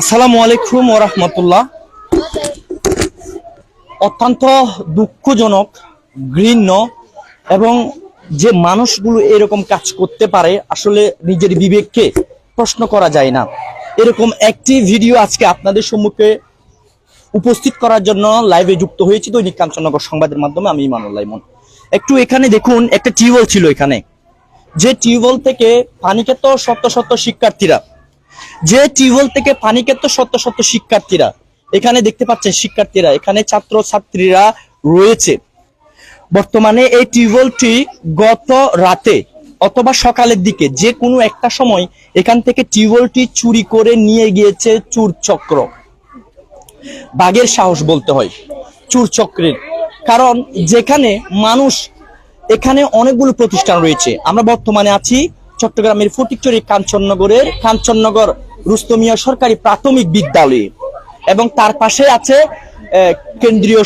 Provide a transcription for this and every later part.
আসসালামু আলাইকুম ও রহমতুল্লাহ। অত্যন্ত দুঃখজনক, ঘৃণ্য এবং যে মানুষগুলো এরকম কাজ করতে পারে, আসলে নিজের বিবেককে প্রশ্ন করা যায় না। এরকম একটি ভিডিও আজকে আপনাদের সম্মুখে উপস্থিত করার জন্য লাইভে যুক্ত হয়েছি, দৈনিক কাঞ্চননগর সংবাদের মাধ্যমে আমি ইমানুল্লাহ ইমন একটু এখানে দেখুন, একটা টিউবওয়েল ছিল এখানে। যে টিউবওয়েল থেকে পানি খেত শত শত শিক্ষার্থীরা যে টিউবওয়েল থেকে পানি খেত শত শত শিক্ষার্থীরা। এখানে দেখতে পাচ্ছেন শিক্ষার্থীরা, এখানে ছাত্র ছাত্রীরা রয়েছে। বর্তমানে এই টিউবওয়েলটি গত রাতে অথবা সকালের দিকে যে কোনো একটা সময় এখান থেকে টিউবওয়েলটি চুরি করে নিয়ে গিয়েছে চুর চক্র। বাঘের সাহস বলতে হয় চুর চক্রের। কারণ যেখানে মানুষ, এখানে অনেকগুলো প্রতিষ্ঠান রয়েছে। আমরা বর্তমানে আছি চট্টগ্রামের ফটিকচুরি কাঞ্চননগরের কাঞ্চননগর রুস্তমিয়া সরকারি প্রাথমিক বিদ্যালয়ে। এবং তার পাশে আছে কেন্দ্রীয়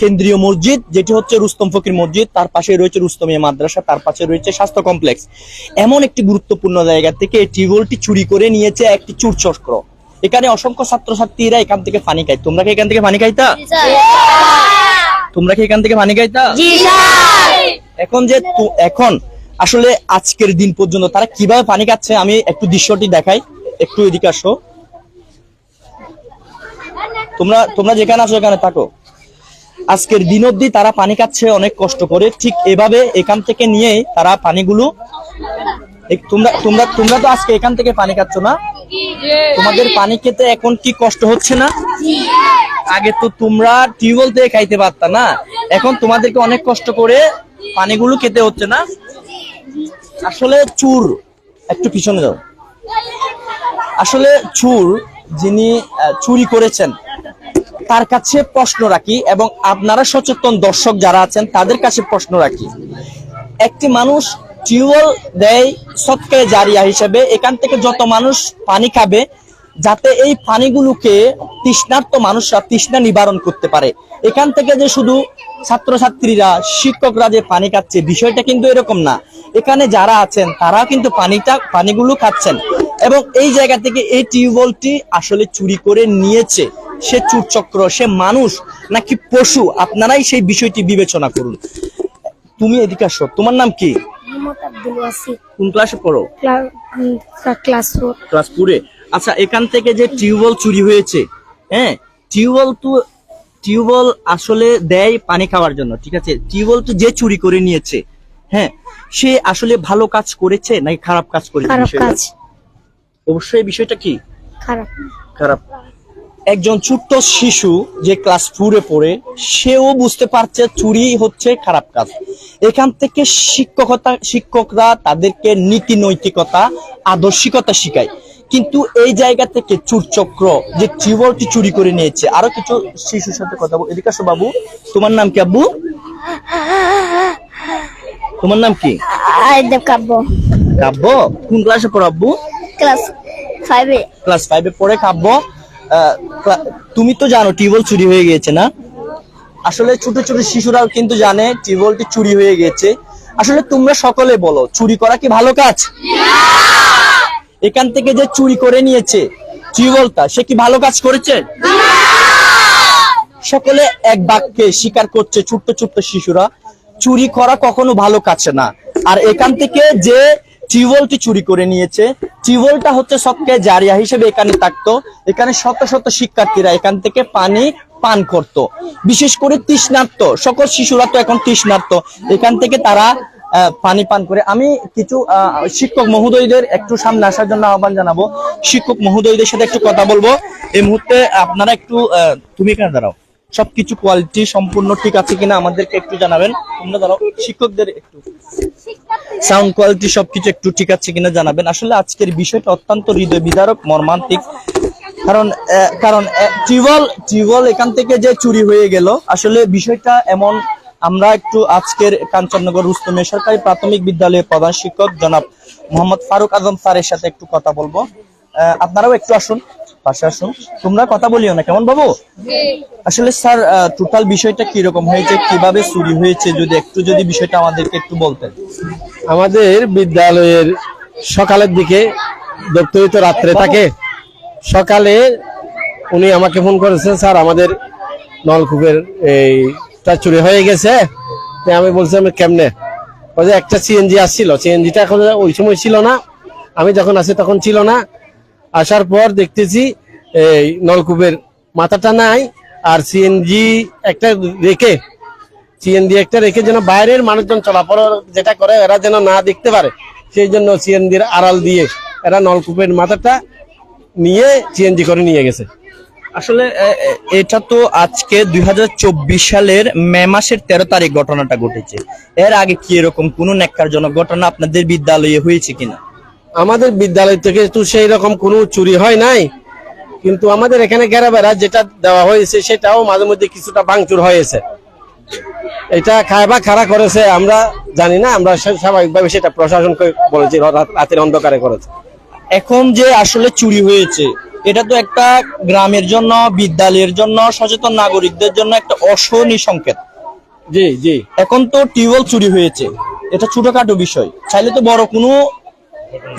কেন্দ্রীয় মসজিদ যেটি হচ্ছে রুস্তম ফকির মসজিদ। তার পাশে রয়েছে রুস্তমিয়া মাদ্রাসা তার পাশে রয়েছে স্বাস্থ্য কমপ্লেক্স। এমন একটি গুরুত্বপূর্ণ জায়গা থেকে এই টিউবওয়েলটি চুরি করে নিয়েছে একটি চুর চক্র এখানে অসংখ্য ছাত্রছাত্রীরা এখান থেকে পানি খায়। তোমরা কি এখান থেকে পানি খাইতা? তোমরা কি এখান থেকে পানি খাইতা? এখন যে এখন আসলে আজকের দিন পর্যন্ত তারা কীভাবে পানি খাচ্ছে, আমি একটু দৃশ্যটি দেখাই, একটু এদিকে আসো। তোমরা তোমরা যেখানে আছো এখানে থাকো। আজকের দিন অবধি তারা পানি খাচ্ছে, অনেক কষ্ট করে। ঠিক এভাবে এখান থেকে নিয়ে তারা পানিগুলো তোমরা তোমরা তোমরা তো আজকে এখান থেকে পানি খাচ্ছ না? তোমাদের পানি খেতে এখন কি কষ্ট হচ্ছে না? আগে তো তোমরা টিউবওয়েল থেকে খাইতে পারতা না। এখন তোমাদেরকে অনেক কষ্ট করে পানিগুলো খেতে হচ্ছে না? আসলে চুর, একটু পিছনে যাও। আসলে চুর যিনি চুরি করেছেন, তার কাছে প্রশ্ন রাখি এবং আপনারা সচেতন দর্শক যারা আছেন, তাদের কাছে প্রশ্ন রাখি। একটি মানুষ টিউবওয়েল দেয় সৎকারে জারিয়া হিসেবে, এখান থেকে যত মানুষ পানি খাবে যাতে এই পানিগুলোকে তৃষ্ণার্ত মানুষরা তৃষ্ণা নিবারণ করতে পারে। এখান থেকে যে শুধু ছাত্রছাত্রীরা শিক্ষকরা যে পানি খাচ্ছে বিষয়টা কিন্তু এরকম না। এখানে যারা আছেন তারা কিন্তু পানিটা পানিগুলো খাচ্ছেন। এবং এই জায়গা থেকে এই টিউবওয়েলটি আসলে চুরি করে নিয়েছে। সে চুরচক্র সে মানুষ নাকি পশু? আপনারাই সেই বিষয়টি বিবেচনা করুন। তুমি এদিকে আসো। তোমার নাম কি? কোন ক্লাসে পড়ো? ক্লাস ফোর ক্লাস ফোরে আচ্ছা এখান থেকে যে টিউবওয়েল চুরি হয়েছে হ্যাঁ টিউবওয়েল তো টিউবওয়েল আসলে দেয় পানি খাওয়ার জন্য ঠিক আছে? টিউবওয়েল তো যে চুরি করে নিয়েছে হ্যাঁ সে আসলে ভালো কাজ করেছে নাকি খারাপ কাজ করেছে খারাপ কাজ। অবশ্যই বিষয়টা কি? খারাপ। খারাপ। একজন ছোট্ট শিশু যে ক্লাস ফোরে পড়ে সেও বুঝতে পারছে চুরি হচ্ছে খারাপ কাজ। এখান থেকে শিক্ষকতা শিক্ষকরা তাদেরকে নীতি নৈতিকতা আদর্শিকতা শিখায়। কিন্তু এই জায়গা থেকে চুরচক্র যে টিউবওয়েলটি চুরি করে নিয়েছে আরও কিছু শিশুর সাথে কথা বল এদিকে আসো বাবু। তোমার নাম কি আব্বু? তোমার নাম কি? কাব্য। কাব্য? কোন ক্লাসে পড়ো আব্বু? ক্লাস ফাইভে ক্লাস ফাইভে পড়ে কাব্য। তুমি তো জানো টিউবওয়েল চুরি হয়ে গিয়েছে না? আসলে ছোট ছোট শিশুরাও কিন্তু জানে টিউবওয়েলটি চুরি হয়ে গেছে আসলে তোমরা সকলে বলো চুরি করা কি ভালো কাজ? এখান থেকে যে চুরি করে নিয়েছে টিউবওয়েলটা সে কি ভালো কাজ করেছে? সকলে এক বাক্যে স্বীকার করছে ছোট্ট ছোট্ট শিশুরা, চুরি করা কখনো ভালো কাজ না। আর এখান থেকে যে টিউবওয়েলটি চুরি করে নিয়েছে, টিউবওয়েলটা হচ্ছে সবকে জারিয়া হিসেবে এখানে থাকতো। এখানে শত শত শিক্ষার্থীরা এখান থেকে পানি পান করত। বিশেষ করে তৃষ্ণার্ত, সকল শিশুরা তো এখন তৃষ্ণার্ত। এখান থেকে তারা পানি পান করে। আমি কিছু শিক্ষক মহোদয়দের একটু সামনে আসার জন্য আহ্বান জানাব। শিক্ষক মহোদয়দের সাথে একটু কথা বলব। এই মুহূর্তে আপনারা একটু তুমি এখানে দাঁড়াও। সবকিছু কোয়ালিটি সম্পূর্ণ ঠিক আছে কিনা আমাদেরকে একটু জানাবেন। তোমরা দাঁড়াও। শিক্ষকদের একটু সাউন্ড কোয়ালিটি সবকিছু একটু ঠিক আছে কিনা জানাবেন। আসলে আজকের বিষয়টা অত্যন্ত হৃদয় বিদারক, মর্মান্তিক। কারণ কারণ টিউবওয়েল টিউবওয়েল এখান থেকে যে চুরি হয়ে গেল, আসলে বিষয়টা এমন আমরা একটু আজকের কাঞ্চননগর রুস্তমে সরকারি প্রাথমিক বিদ্যালয়ের প্রধান শিক্ষক জনাব মোহাম্মদ ফারুক আজম স্যারের সাথে একটু কথা বলব। আপনারাও একটু আসুন পাশে আসুন। তোমরা কথা বলিও না কেমন বাবু? আসলে স্যার টোটাল বিষয়টা কীরকম হয়েছে কীভাবে চুরি হয়েছে যদি একটু যদি বিষয়টা আমাদেরকে একটু বলতেন। আমাদের বিদ্যালয়ের সকালের দিকে দপ্তরিত রাত্রে থাকে। সকালে উনি আমাকে ফোন করেছেন স্যার আমাদের নলকূপের এইটা চুরি হয়ে গেছে। আমি বলছিলাম, কেমনে? যে একটা সিএনজি আসছিল সিএনজিটা এখন ওই সময় ছিল না। আমি যখন আসি তখন ছিল না। আসার পর দেখতেছি, এই নলকূপের মাথাটা নাই, আর সিএনজি একটা রেখে সিএনজি একটা রেখে যেন বাইরের মানুষজন চলাফল যেটা করে, এরা যেন না দেখতে পারে। সেই জন্য সিএনজির আড়াল দিয়ে এরা নলকূপের মাথাটা নিয়ে সিএনজি করে নিয়ে গেছে। আসলে এটা তো আজকে দু হাজার চব্বিশ সালের মে মাসের তেরো তারিখ ঘটনাটা ঘটেছে। এর আগে কি এরকম কোন ন্যাক্কারজনক ঘটনা আপনাদের বিদ্যালয়ে হয়েছে কিনা? আমাদের বিদ্যালয় থেকে তো সেই রকম কোনো চুরি হয় নাই। কিন্তু আমাদের এখানে গেরাবেরা যেটা দেওয়া হয়েছে সেটাও মাঝে মধ্যে কিছুটা ভাঙচুর হয়েছে। এটা খায়বা খাড়া করেছে আমরা জানি না আমরা স্বাভাবিকভাবে সেটা প্রশাসনকে বলেছি রাত- রাতের অন্ধকারে করেছে। এখন যে আসলে চুরি হয়েছে এটা তো একটা গ্রামের জন্য বিদ্যালয়ের জন্য সচেতন নাগরিকদের জন্য একটা অশনি সংকেত। জি জি। এখন তো টিউবওয়েল চুরি হয়েছে। এটা ছোটখাটো বিষয়। চাইলে তো বড় কোনো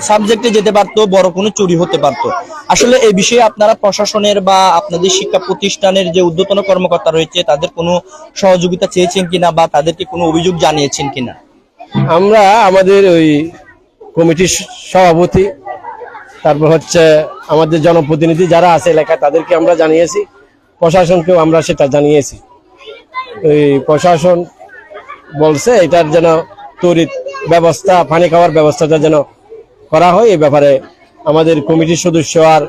সাবজেক্টে যেতে পারতো বড় কোনো চুরি হতে পারতো। আসলে এই বিষয়ে আপনারা প্রশাসনের বা আপনাদের শিক্ষা প্রতিষ্ঠানের যে উদ্যতন কর্মকর্তা রয়েছে তাদের কোনো সহযোগিতা চেয়েছেন কিনা বা তাদেরকে কোনো অভিযোগ জানিয়েছেন কিনা? আমরা আমাদের ওই কমিটির সভাপতি তারপর হচ্ছে আমাদের জনপ্রতিনিধি যারা আছে এলাকায়, তাদেরকে আমরা জানিয়েছি। প্রশাসনকেও আমরা সেটা জানিয়েছি। ওই প্রশাসন বলছে, এটার যেন তড়িৎ ব্যবস্থা, পানি খাওয়ার ব্যবস্থাটা যেন করা হয়, এই ব্যাপারে আমাদের কমিটির সদস্য আর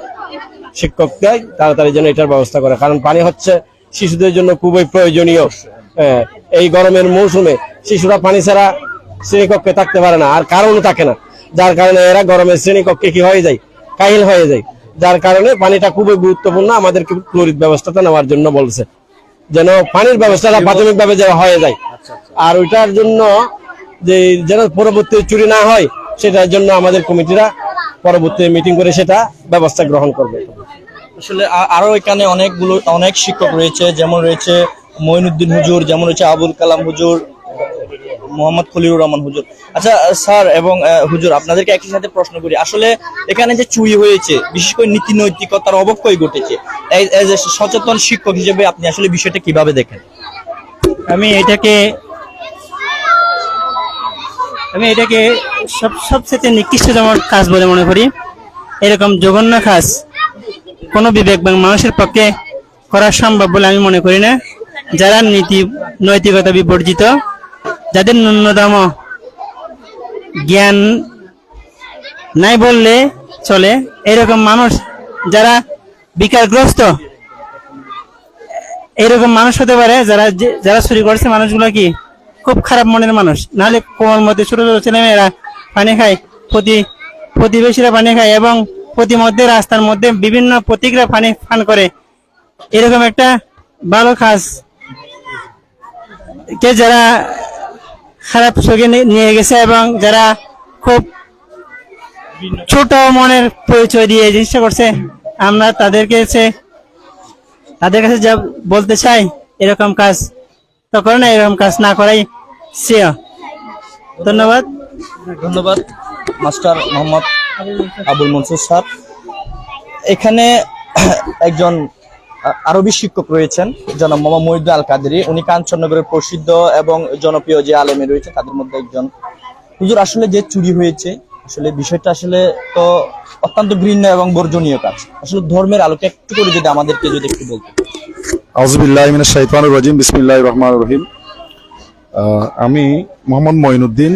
শিক্ষকরাই তাড়াতাড়ি যেন এটার ব্যবস্থা করে। কারণ পানি হচ্ছে শিশুদের জন্য খুবই প্রয়োজনীয়। এই গরমের মৌসুমে শিশুরা পানি ছাড়া শ্রেণীকক্ষে থাকতে পারে না, আর কারণও থাকে না। যার কারণে এরা গরমের শ্রেণীকক্ষে কি হয়ে যায়? কাহিল হয়ে যায়। যার কারণে পানিটা খুবই গুরুত্বপূর্ণ আমাদেরকে তড়িৎ ব্যবস্থাটা নেওয়ার জন্য বলছে। যেন পানির ব্যবস্থাটা প্রাথমিকভাবে যেন হয়ে যায়। আর ওইটার জন্য যে যেন পরবর্তী চুরি না হয় সেটার জন্য আমাদের কমিটিরা পরবর্তী মিটিং করে সেটা ব্যবস্থা গ্রহণ করবে। আসলে আ- আরও এখানে অনেকগুলো অনেক শিক্ষক রয়েছে যেমন রয়েছে মঈনুদ্দিন হুজুর যেমন রয়েছে আবুল কালাম হুজুর মোহাম্মদ খলিলুর রহমান হুজুর। আচ্ছা স্যার এবং হুজুর, আপনাদেরকে একই সাথে প্রশ্ন করি। আসলে এখানে যে চুরি হয়েছে, বিশেষ করে নীতি নৈতিকতার অবক্ষয় ঘটেছে সচেতন শিক্ষক হিসেবে আপনি আসলে বিষয়টা কীভাবে দেখেন? আমি এটাকে আমি এটাকে সব, সবচেয়ে নিকৃষ্টতম কাজ বলে মনে করি, এরকম জঘন্য কাজ কোনো বিবেকবান মানুষের পক্ষে করা সম্ভব বলে আমি মনে করি না। যারা নীতি, নৈতিকতা বিবর্জিত যাদের ন্যূনতম জ্ঞান নাই বললে চলে, এরকম মানুষ যারা বিকারগ্রস্ত, এরকম মানুষ হতে পারে যারা যারা চুরি করছে মানুষগুলো কি খুব খারাপ মনের মানুষ? নাহলে কোমল মধ্যে ছোট ছোট ছেলেমেয়েরা পানি খায়, প্রতি, প্রতিবেশীরা পানি খায় এবং প্রতি মধ্যে রাস্তার মধ্যে বিভিন্ন প্রতীকরা পানি পান করে। এরকম একটা ভালো কাজ। কে যারা খারাপ চোখে নিয়ে গেছে এবং যারা খুব ছোট মনের পরিচয় দিয়ে জিনিসটা করছে, আমরা তাদেরকে কাছে তাদের কাছে যা বলতে চাই, এরকম কাজ তো করে না, এরকম কাজ না করাই শ্রেয়। ধন্যবাদ। ধন্যবাদ, মাস্টার মোহাম্মদ আবুল মনসুর স্যার। এখানে একজন আরবি শিক্ষক রয়েছেন, জনাব মোহাম্মদ মহিদুল আল কাদেরি উনি কাঞ্চননগরের প্রসিদ্ধ এবং জনপ্রিয় যে আলেমে রয়েছে, তাদের মধ্যে একজন। হুজুর, আসলে যে চুরি হয়েছে, আসলে বিষয়টা আসলে তো অত্যন্ত ঘৃণ্য এবং বর্জনীয় কাজ। আসলে ধর্মের আলোকে একটু করে যদি আমাদেরকে যদি একটু বলতে আউজবিল্লাহ মিনাশ শাইতানির রহিম। আমি মোহাম্মদ মঈনুদ্দিন,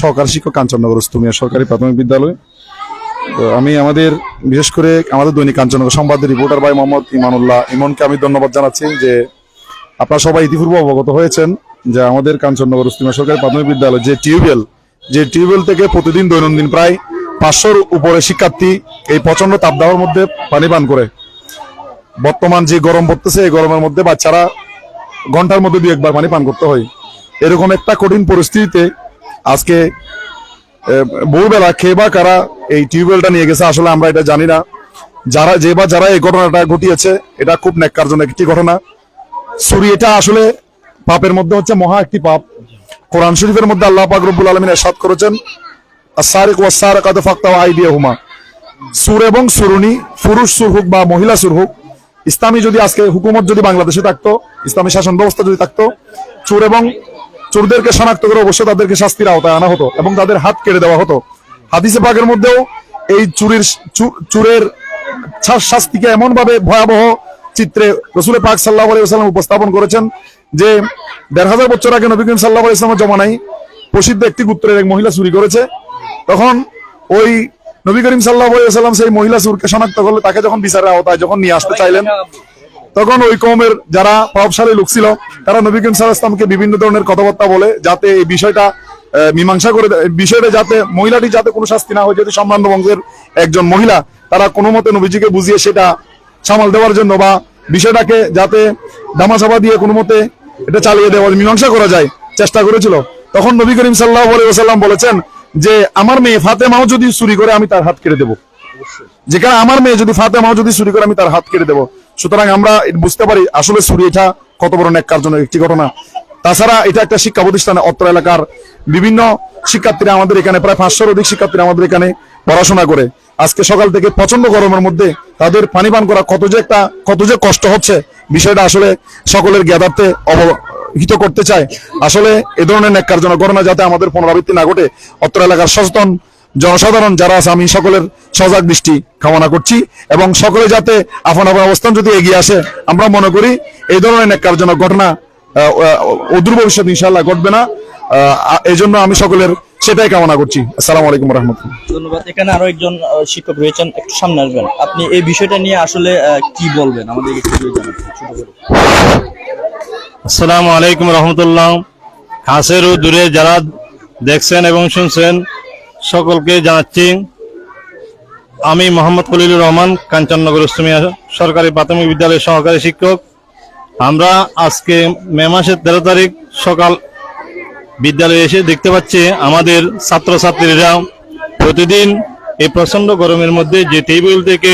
সহকারী শিক্ষক, কাঞ্চননগর উস্তুমিয়া সরকারি প্রাথমিক বিদ্যালয়। তো আমি আমাদের, বিশেষ করে আমাদের দৈনিক কাঞ্চননগর সংবাদের রিপোর্টার ভাই মোহাম্মদ ইমানুল্লাহ ইমনকে আমি ধন্যবাদ জানাচ্ছি যে আপনারা সবাই ইতিপূর্বে অবগত হয়েছেন যে আমাদের কাঞ্চননগর উস্তিমা সরকারি প্রাথমিক বিদ্যালয়, যে টিউবওয়েল যে টিউবওয়েল থেকে প্রতিদিন দৈনন্দিন প্রায় পাঁচশোর উপরে শিক্ষার্থী এই প্রচণ্ড তাপদাহের মধ্যে পানি পান করে। বর্তমান যে গরম পড়তেছে, এই গরমের মধ্যে বাচ্চারা ঘণ্টার মধ্যে দুই একবার পানি পান করতে হয়। এরকম একটা কঠিন পরিস্থিতিতে আজকে ভোরবেলা খেয়ে বা কারা এই টিউবওয়েলটা নিয়ে গেছে, আসলে আমরা এটা জানি না। যারা, যে বা যারা এই ঘটনাটা ঘটিয়েছে, এটা খুব ন্যাক্কারজনক একটি ঘটনা। চুরি এটা আসলে পাপের মধ্যে হচ্ছে মহা একটি পাপ। কোরআন শরীফের মধ্যে আল্লাহ পাক আলমিন এরশাদ করেছেন ফাক্তা আইডিয়া হুমা সুর এবং সুরুনি, পুরুষ সুর হোক বা মহিলা সুর হোক, ইসলামী যদি আজকে হুকুমত যদি বাংলাদেশে থাকতো, ইসলামী শাসন ব্যবস্থা যদি থাকতো, চোর এবং চোরদেরকে শনাক্ত করে অবশ্যই তাদেরকে শাস্তির আওতায় আনা হতো এবং তাদের হাত কেড়ে দেওয়া হতো। হাদিসে পাকের মধ্যেও এই চুরির চুরের শাস্তিকে এমন ভাবে ভয়াবহ চিত্রে রসুল পাক সাল্লাহ আলাইসাল্লাম উপস্থাপন করেছেন যে দেড় হাজার বছর আগে নবী করিম সাল্লাহ আলাইসলামের জমানাই প্রসিদ্ধ একটি গোত্রের এক মহিলা চুরি করেছে। তখন ওই নবী করিম সাল্লাহ আলাইসাল্লাম সেই মহিলা চুরকে শনাক্ত করলে তাকে যখন বিচারের আওতায় যখন নিয়ে আসতে চাইলেন তখন ওই কমের যারা প্রভাবশালী লোক ছিল তারা নবী করিম সাল্লাহ ইসলামকে বিভিন্ন ধরনের কথাবার্তা বলে যাতে এই বিষয়টা মীমাংসা করে বিষয়টা যাতে মহিলাটি যাতে কোনো শাস্তি না হয় যদি সম্ভ্রান্ত বংশের একজন মহিলা তারা কোনো মতে নবীজিকে বুঝিয়ে সেটা সামাল দেওয়ার জন্য বা বিষয়টাকে যাতে দামাচাপা দিয়ে কোনো মতে এটা চালিয়ে দেওয়ার মীমাংসা করা যায় চেষ্টা করেছিল। তখন নবী করিম সাল্লাহ সাল্লাম বলেছেন যে আমার মেয়ে ফাতেমাও যদি চুরি করে আমি তার হাত কেটে দেবো। যেখানে আমার মেয়ে যদি ফাতেমাও যদি চুরি করে আমি তার হাত কেটে দেবো। সুতরাং আমরা বুঝতে পারি আসলে চুরি এটা কত বড় ন্যাক্কার জন্য একটি ঘটনা। তাছাড়া এটা একটা শিক্ষা প্রতিষ্ঠান, অত্র এলাকার বিভিন্ন শিক্ষার্থীরা আমাদের এখানে, প্রায় পাঁচশোর অধিক শিক্ষার্থীরা আমাদের এখানে পড়াশোনা করে। আজকে সকাল থেকে প্রচণ্ড গরমের মধ্যে তাদের পানি পান করা কত যে একটা, কত যে কষ্ট হচ্ছে, বিষয়টা আসলে সকলের জ্ঞাতার্থে অবহিত করতে চায়। আসলে এ ধরনের ন্যাক্কারজনক ঘটনা যাতে আমাদের পুনরাবৃত্তি না ঘটে, অত্র এলাকার সচেতন জনসাধারণ যারা আছে আমি সকলের সজাগ দৃষ্টি কামনা করছি এবং সকলে যাতে আপন আপন অবস্থান যদি এগিয়ে আসে আমরা মনে করি এই ধরনের ন্যাক্কারজনক ঘটনা অদূর ভবিষ্যৎ ইনশাল্লাহ ঘটবে না। এই জন্য আমি সকলের সেটাই কামনা করছি। আসসালামু আলাইকুম রহমতুল্লাহ ধন্যবাদ। এখানে আরও একজন শিক্ষক রয়েছেন একটু সামনে আসবেন। আপনি এই বিষয়টা নিয়ে আসলে কি বলবেন? আমাদের একটু যদি ছোট করে। আসসালামু আলাইকুম রহমতুল্লাহ কাছের ও দূরে যারা দেখছেন এবং শুনছেন সকলকে জানাচ্ছি, আমি মোহাম্মদ খলিলুর রহমান, কাঞ্চননগর ইসলামিয়া সরকারি প্রাথমিক বিদ্যালয়ের সহকারী শিক্ষক। আমরা আজকে মে মাসের তেরো তারিখ সকাল বিদ্যালয়ে এসে দেখতে পাচ্ছি আমাদের ছাত্রছাত্রীরা প্রতিদিন এই প্রচণ্ড গরমের মধ্যে যে টেবিল থেকে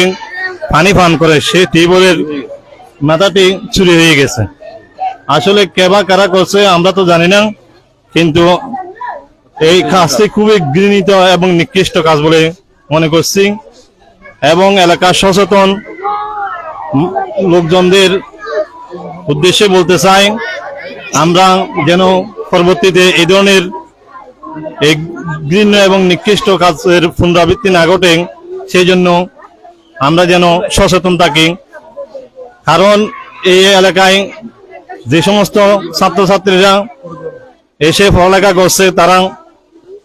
পানি পান করে, সে টেবিলের মাথাটি চুরি হয়ে গেছে। আসলে কেবা কারা করছে আমরা তো জানি না, কিন্তু এই কাজটি খুবই ঘৃণিত এবং নিকৃষ্ট কাজ বলে মনে করছি। এবং এলাকার সচেতন লোকজনদের উদ্দেশ্যে বলতে চাই, আমরা যেন পরবর্তীতে এই ধরনের এই ঘৃণ্য এবং নিকৃষ্ট কাজের পুনরাবৃত্তি না ঘটে, সেই জন্য আমরা যেন সচেতন থাকি। কারণ এই এলাকায় যে সমস্ত ছাত্রছাত্রীরা এসে পড়ালেখা করছে, তারা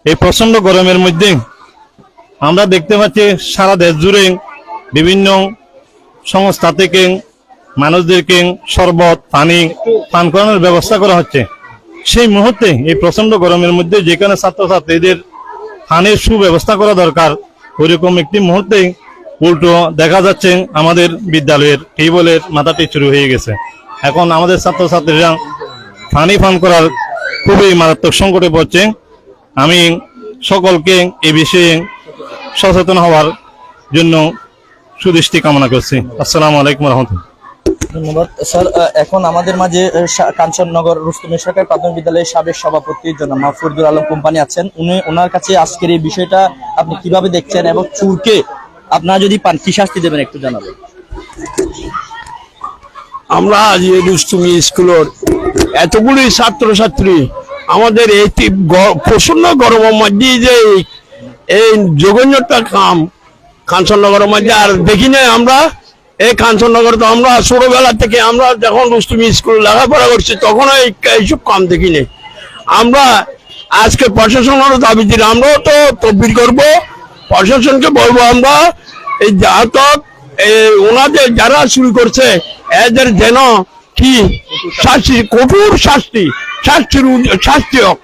এই প্রচণ্ড গরমের মধ্যে আমরা দেখতে পাচ্ছি সারা দেশ জুড়ে বিভিন্ন সংস্থা থেকে মানুষদেরকে শরবত, পানি পান করানোর ব্যবস্থা করা হচ্ছে। সেই মুহূর্তে এই প্রচণ্ড গরমের মধ্যে যেখানে ছাত্রছাত্রীদের পানির সুব্যবস্থা করা দরকার, ওইরকম একটি মুহূর্তে উল্টো দেখা যাচ্ছে আমাদের বিদ্যালয়ের টেবলের মাথাটি শুরু হয়ে গেছে। এখন আমাদের ছাত্রছাত্রীরা পানি পান করার খুবই মারাত্মক সংকটে পড়ছে। আমি সকলকে এ বিষয়ে সচেতন হওয়ার জন্য সুদৃষ্টি কামনা করছি। আসসালামু আলাইকুম রহমতুল্লাহ। ধন্যবাদ। স্যার এখন আমাদের মাঝে সা- কাঞ্চননগর রুস্তমের সরকারি প্রাথমিক বিদ্যালয়ের সাবেক সভাপতি জনাব মাহফুজুল আলম কোম্পানি আছেন। উনি ওনার কাছে আজকের এই বিষয়টা আপনি কীভাবে দেখছেন এবং চুরকে আপনারা যদি পান কি শাস্তি দেবেন একটু জানাবেন? আমরা আজ এই দুষ্টুমি স্কুলের এতগুলি ছাত্রছাত্রী আমাদের এই তীব- গ- প্রচণ্ড গরমের মধ্যে যে এই- জঘন্যটা কাম কাঞ্চননগরের মধ্যে। আর দেখি না আমরা, এই কাঞ্চননগর তো আমরা ছোটবেলা থেকে আমরা যখন দুষ্টুমি স্কুল লেখাপড়া করছি তখন এই এইসব কাম দেখি নাই। আমরা আজকে প্রশাসনের দাবি দিলে আমরাও তো তদবির করব। প্রশাসনকে বলব আমরা, এই জাতক, এই ওনাদের যারা শুরু করছে, এদের যেন কি শাস্তি কঠোর শাস্তি শাস্তির শাস্তি হোক।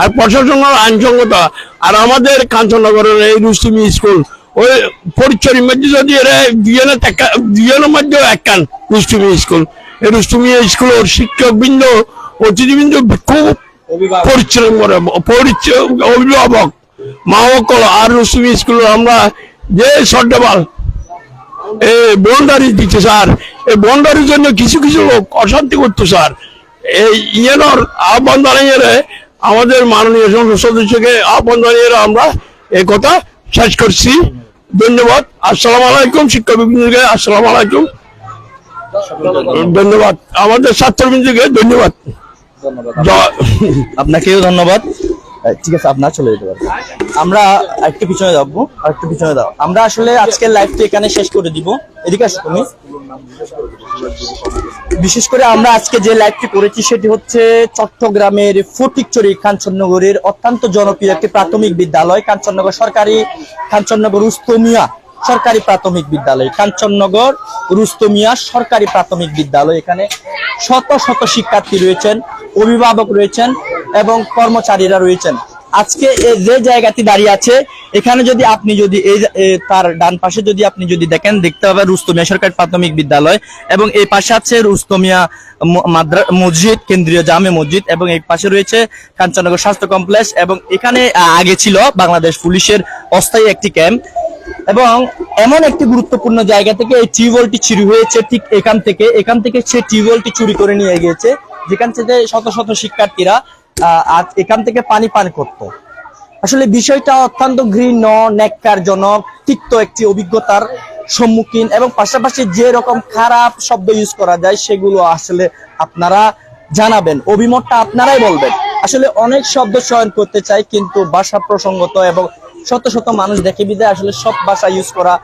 আর প্রশাসনের আইনসঙ্গতা আর আমাদের কাঞ্চননগরের এই রুস্তুমি স্কুল ওই পরিচয়ের মধ্যে যদি এরা দুজনে দুজনের মধ্যেও একখান রুস্তুমি স্কুল। এই রুস্তুমি স্কুলের শিক্ষক বৃন্দ অতিথিবৃন্দ খুব পরিশ্রম করে পরিচয় অভিভাবক। মা সকল আর রুস্তুমি স্কুলে আমরা যে এই বন্ডারি দিচ্ছে, স্যার। এই বন্ডারির জন্য কিছু কিছু লোক অশান্তি করতো, স্যার। এই ইয়েনর আহ্বান জানিয়ে আমাদের মাননীয় সংসদ সদস্যকে আহ্বান জানিয়ে আমরা এই কথা শেষ করছি। ধন্যবাদ। আসসালামু আলাইকুম শিক্ষক বিবৃতিকে আসসালামু আলাইকুম। ধন্যবাদ। আমাদের ছাত্রবৃন্দকে ধন্যবাদ। আপনাকেও ধন্যবাদ। ঠিক আছে, আপনার চলে যেতে পারবেন আমরা একটু পিছনে যাব আর একটু পিছনে দাও আমরা আসলে আজকের লাইভটি এখানে শেষ করে দিব। এদিকে আসো তুমি। বিশেষ করে আমরা আজকে যে লাইভটি করেছি, সেটি হচ্ছে চট্টগ্রামের ফটিকচুরি কাঞ্চননগরের অত্যন্ত জনপ্রিয় একটি প্রাথমিক বিদ্যালয়, কাঞ্চননগর সরকারি কাঞ্চননগর উস্তমিয়া। সরকারি প্রাথমিক বিদ্যালয়। কাঞ্চননগর, রুস্তমিয়া সরকারি প্রাথমিক বিদ্যালয়। এখানে শত শত শিক্ষার্থী রয়েছেন, অভিভাবক রয়েছেন এবং কর্মচারীরা রয়েছেন। আজকে যে জায়গাটি দাঁড়িয়ে আছে, এখানে যদি আপনি যদি এই তার ডান পাশে যদি আপনি যদি দেখেন, দেখতে পাবেন রুস্তমিয়া সরকারি প্রাথমিক বিদ্যালয় এবং এই পাশে আছে রুস্তমিয়া মাদ্রা, মসজিদ, কেন্দ্রীয় জামে মসজিদ এবং এই পাশে রয়েছে কাঞ্চননগর স্বাস্থ্য কমপ্লেক্স এবং এখানে আগে ছিল বাংলাদেশ পুলিশের অস্থায়ী একটি ক্যাম্প। এবং এমন একটি গুরুত্বপূর্ণ জায়গা থেকে এই টিউবওয়েলটি চুরি হয়েছে ঠিক এখান থেকে। এখান থেকে সে টিউবওয়েলটি চুরি করে নিয়ে গিয়েছে, যেখান থেকে শত শত শিক্ষার্থীরা আজ এখান থেকে পানি পান করত। আসলে বিষয়টা অত্যন্ত ঘৃণ্য, ন্যাক্কারজনক, তিক্ত একটি অভিজ্ঞতার সম্মুখীন এবং পাশাপাশি যে রকম খারাপ শব্দ ইউজ করা যায়, সেগুলো আসলে আপনারা জানাবেন। অভিমতটা আপনারাই বলবেন। আসলে অনেক শব্দ চয়ন করতে চাই, কিন্তু ভাষা প্রসঙ্গত এবং শত শত মানুষ দেখে বিদায় আসলে সব ভাষা ইউজ করা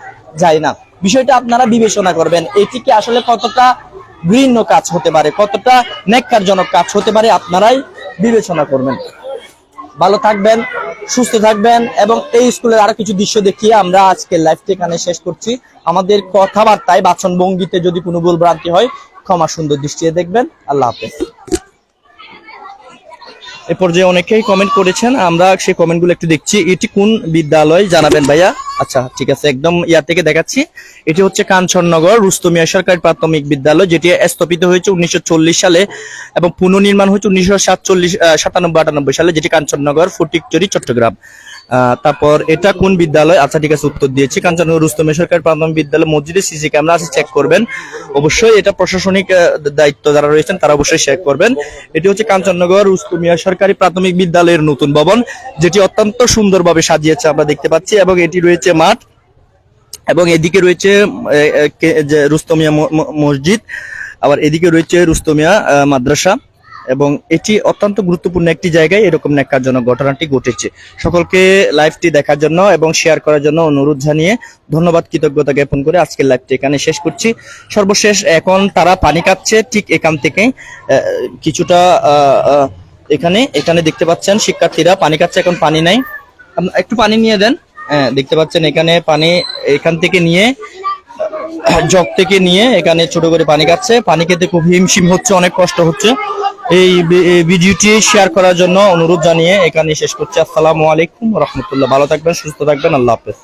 যায় না। বিষয়টা আপনারা বিবেচনা করবেন এটিকে আসলে কতটা ঘৃণ্য কাজ হতে পারে, কতটা ন্যাক্কারজনক কাজ হতে পারে আপনারাই বিবেচনা করবেন। ভালো থাকবেন, সুস্থ থাকবেন এবং এই স্কুলের আরও কিছু দৃশ্য দেখিয়ে আমরা আজকে লাইভটি এখানে শেষ করছি। আমাদের কথাবার্তায় বাচন ভঙ্গিতে যদি কোনো ভুল ভ্রান্তি হয়, ক্ষমা সুন্দর দৃষ্টিতে দেখবেন। আল্লাহ হাফেজ। এ পর্যায়ে অনেকেই কমেন্ট করেছেন, আমরা সেই কমেন্টগুলো একটু দেখছি। এটি কোন বিদ্যালয় জানাবেন ভাইয়া? আচ্ছা ঠিক আছে, একদম ইয়ার থেকে দেখাচ্ছি। এটি হচ্ছে কাঞ্চননগর রুস্তমিয়া সরকারি প্রাথমিক বিদ্যালয়, যেটি স্থাপিত হয়েছে উনিশশো চল্লিশ সালে এবং পুনর্নির্মাণ হয়েছে উনিশশো সাতচল্লিশ সাতানব্বই আটানব্বই সালে, যেটি কাঞ্চননগর, ফটিকচুরি, চট্টগ্রাম। তারপর এটা কোন বিদ্যালয়? আচ্ছা ঠিক আছে, উত্তর দিয়েছি। কাঞ্চননগর রুস্তমিয়া সরকার প্রাথমিক বিদ্যালয় মসজিদে সিসি ক্যামেরা আছে চেক করবেন। অবশ্যই এটা প্রশাসনিক দায়িত্ব যারা রয়েছেন, তারা অবশ্যই চেক করবেন। এটি হচ্ছে কাঞ্চননগর রুস্তমিয়া সরকারি প্রাথমিক বিদ্যালয়ের নতুন ভবন, যেটি অত্যন্ত সুন্দরভাবে সাজিয়েছে আমরা দেখতে পাচ্ছি, এবং এটি রয়েছে মাঠ, এবং এদিকে রয়েছে রুস্তমিয়া মসজিদ, আবার এদিকে রয়েছে রুস্তমিয়া মাদ্রাসা। এবং এটি অত্যন্ত গুরুত্বপূর্ণ একটি জায়গায় এরকম ন্যাক্কারজনক ঘটনাটি ঘটেছে। সকলকে লাইভটি দেখার জন্য এবং শেয়ার করার জন্য অনুরোধ জানিয়ে ধন্যবাদ, কৃতজ্ঞতা জ্ঞাপন করে আজকের লাইভটি এখানে শেষ করছি। সর্বশেষ, এখন তারা পানি কাটছে ঠিক এখান থেকে কিছুটা এখানে এখানে দেখতে পাচ্ছেন শিক্ষার্থীরা পানি কাটছে এখন পানি নাই। একটু পানি নিয়ে দেন। হ্যাঁ দেখতে পাচ্ছেন এখানে পানি এখান থেকে নিয়ে, জগ থেকে নিয়ে এখানে ছোট করে পানি খাচ্ছে পানি খেতে খুব হিমশিম হচ্ছে, অনেক কষ্ট হচ্ছে। এই ভিডিওটি শেয়ার করার জন্য অনুরোধ জানিয়ে এখানে শেষ করছি। আসসালামু আলাইকুম রহমতুল্লাহ। ভালো থাকবেন, সুস্থ থাকবেন। আল্লাহ হাফেজ।